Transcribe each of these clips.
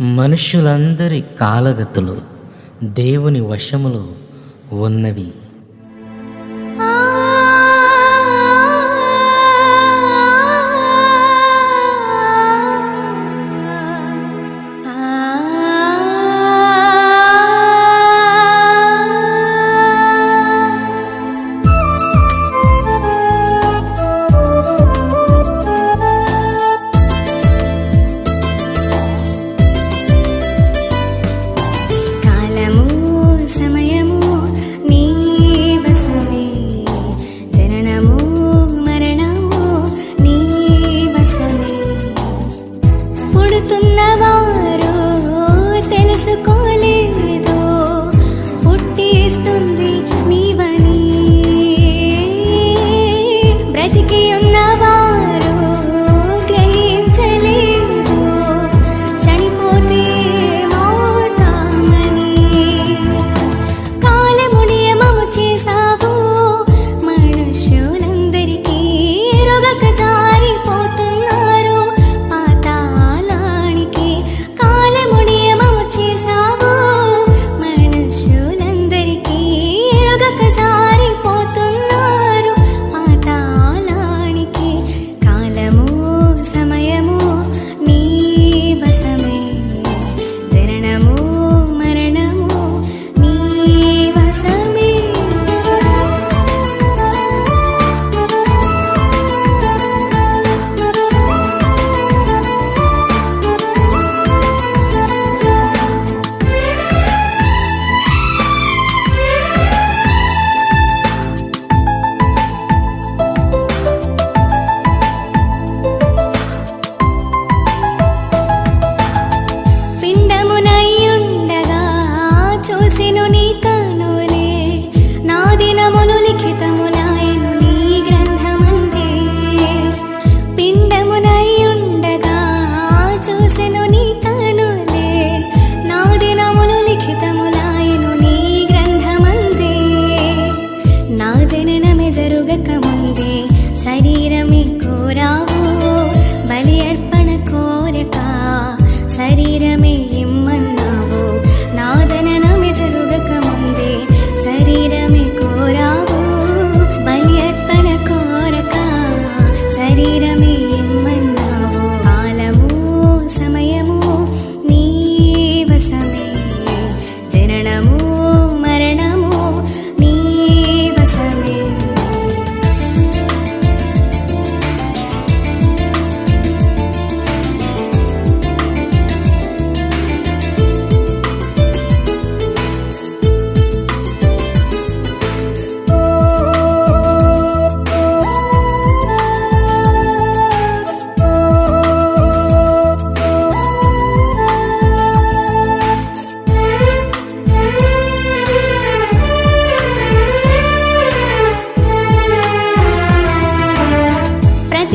మనుషులందరి కాలగతులు దేవుని వశములో ఉన్నవి. namun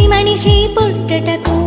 మనిషి పుట్టటకు